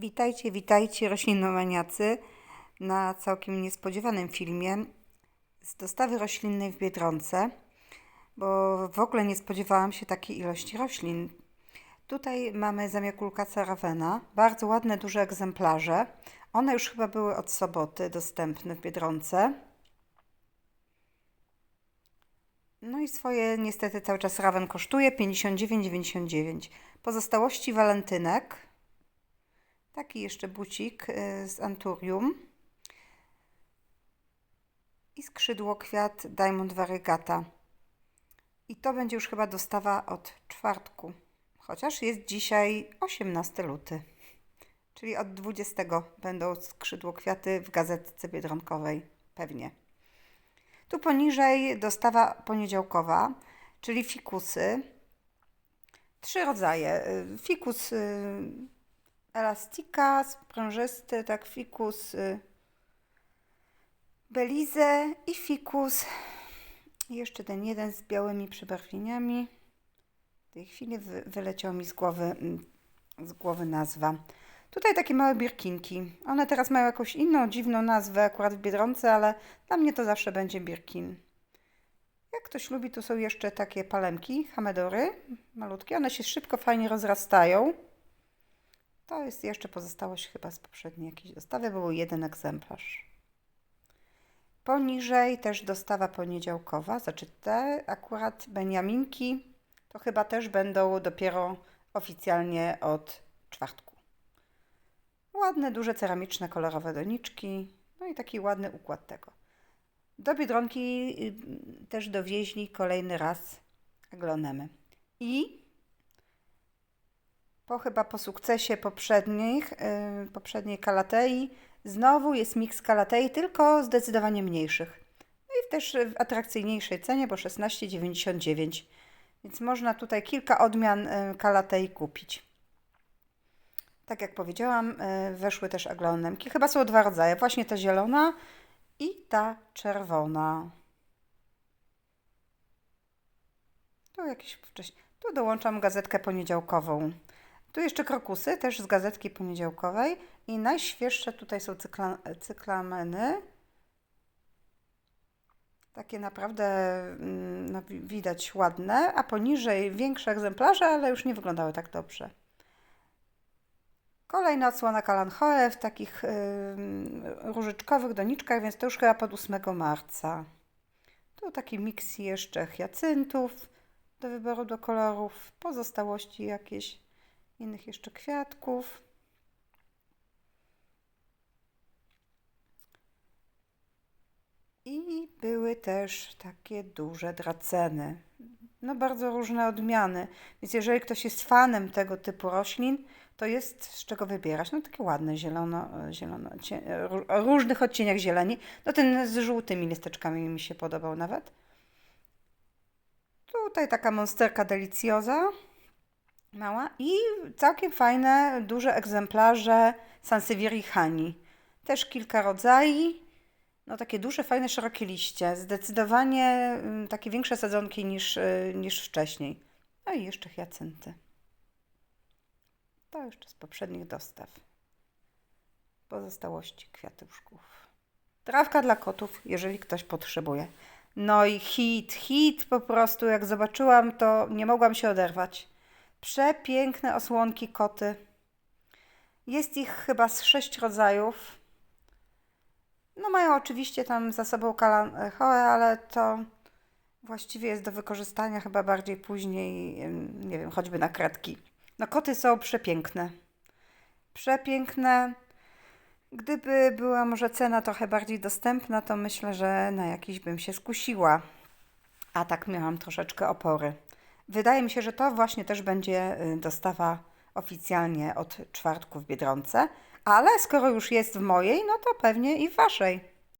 Witajcie, witajcie roślinomaniacy na całkiem niespodziewanym filmie z dostawy roślinnej w Biedronce, bo w ogóle nie spodziewałam się takiej ilości roślin. Tutaj mamy zamiakulka caravena, bardzo ładne, duże egzemplarze. One już chyba były od soboty dostępne w Biedronce. No i swoje niestety cały czas rawen kosztuje 59,99. Pozostałości walentynek. Taki jeszcze bucik y, z Anturium. I skrzydło kwiat Diamond Variegata. I to będzie już chyba dostawa od czwartku. Chociaż jest dzisiaj 18 luty. Czyli od 20 będą skrzydło kwiaty w gazetce biedronkowej. Pewnie. Tu poniżej dostawa poniedziałkowa, czyli fikusy. Trzy rodzaje. Y, Fikus y, elastika, sprężysty, tak fikus y, belize i fikus jeszcze ten jeden z białymi przebarwieniami. W tej chwili wy, wyleciał mi z głowy, mm, z głowy nazwa. Tutaj takie małe birkinki. One teraz mają jakąś inną, dziwną nazwę akurat w Biedronce, ale dla mnie to zawsze będzie birkin. Jak ktoś lubi, to są jeszcze takie palemki, hamedory, malutkie. One się szybko, fajnie rozrastają. To jest jeszcze pozostałość chyba z poprzedniej jakiejś dostawy, był jeden egzemplarz. Poniżej też dostawa poniedziałkowa, znaczy te akurat beniaminki, to chyba też będą dopiero oficjalnie od czwartku. Ładne, duże, ceramiczne, kolorowe doniczki, no i taki ładny układ tego. Do Biedronki y, też dowieźli kolejny raz aglonemy. I po chyba po sukcesie poprzednich, yy, poprzedniej kalatei, znowu jest miks kalatei, tylko zdecydowanie mniejszych. No i też w atrakcyjniejszej cenie, bo 16,99. Więc można tutaj kilka odmian yy, kalatei kupić. Tak jak powiedziałam, yy, weszły też aglonemki. Chyba są dwa rodzaje. Właśnie ta zielona i ta czerwona. Tu jakieś wcześniej. Tu dołączam gazetkę poniedziałkową. Tu jeszcze krokusy, też z gazetki poniedziałkowej. I najświeższe tutaj są cykla, cyklameny. Takie naprawdę mm, no, widać ładne, a poniżej większe egzemplarze, ale już nie wyglądały tak dobrze. Kolejna odsłona Kalanchoe w takich yy, różyczkowych doniczkach, więc to już chyba pod 8 marca. Tu taki miks jeszcze hyacyntów do wyboru do kolorów, pozostałości jakieś innych jeszcze kwiatków. I były też takie duże draceny. No bardzo różne odmiany. Więc jeżeli ktoś jest fanem tego typu roślin, to jest z czego wybierać. No takie ładne, zielono, zielono o różnych odcieniach zieleni. No ten z żółtymi listeczkami mi się podobał nawet. Tutaj taka monsterka delicjoza mała i całkiem fajne, duże egzemplarze Sansevierii Hani. Też kilka rodzajów. No takie duże, fajne, szerokie liście. Zdecydowanie mm, takie większe sadzonki niż, y, niż wcześniej. No i jeszcze hiacynty. To jeszcze z poprzednich dostaw. Pozostałości kwiatuszków. Trawka dla kotów, jeżeli ktoś potrzebuje. No i hit, hit po prostu. Jak zobaczyłam, to nie mogłam się oderwać. Przepiękne osłonki koty. Jest ich chyba z sześć rodzajów. No mają oczywiście tam za sobą kalanchoe, ale to właściwie jest do wykorzystania chyba bardziej później, nie wiem, choćby na kratki. No koty są przepiękne. Przepiękne. Gdyby była może cena trochę bardziej dostępna, to myślę, że na jakiś bym się skusiła. A tak miałam troszeczkę opory. Wydaje mi się, że to właśnie też będzie y, dostawa oficjalnie od czwartku w Biedronce, ale skoro już jest w mojej, no to pewnie i w waszej.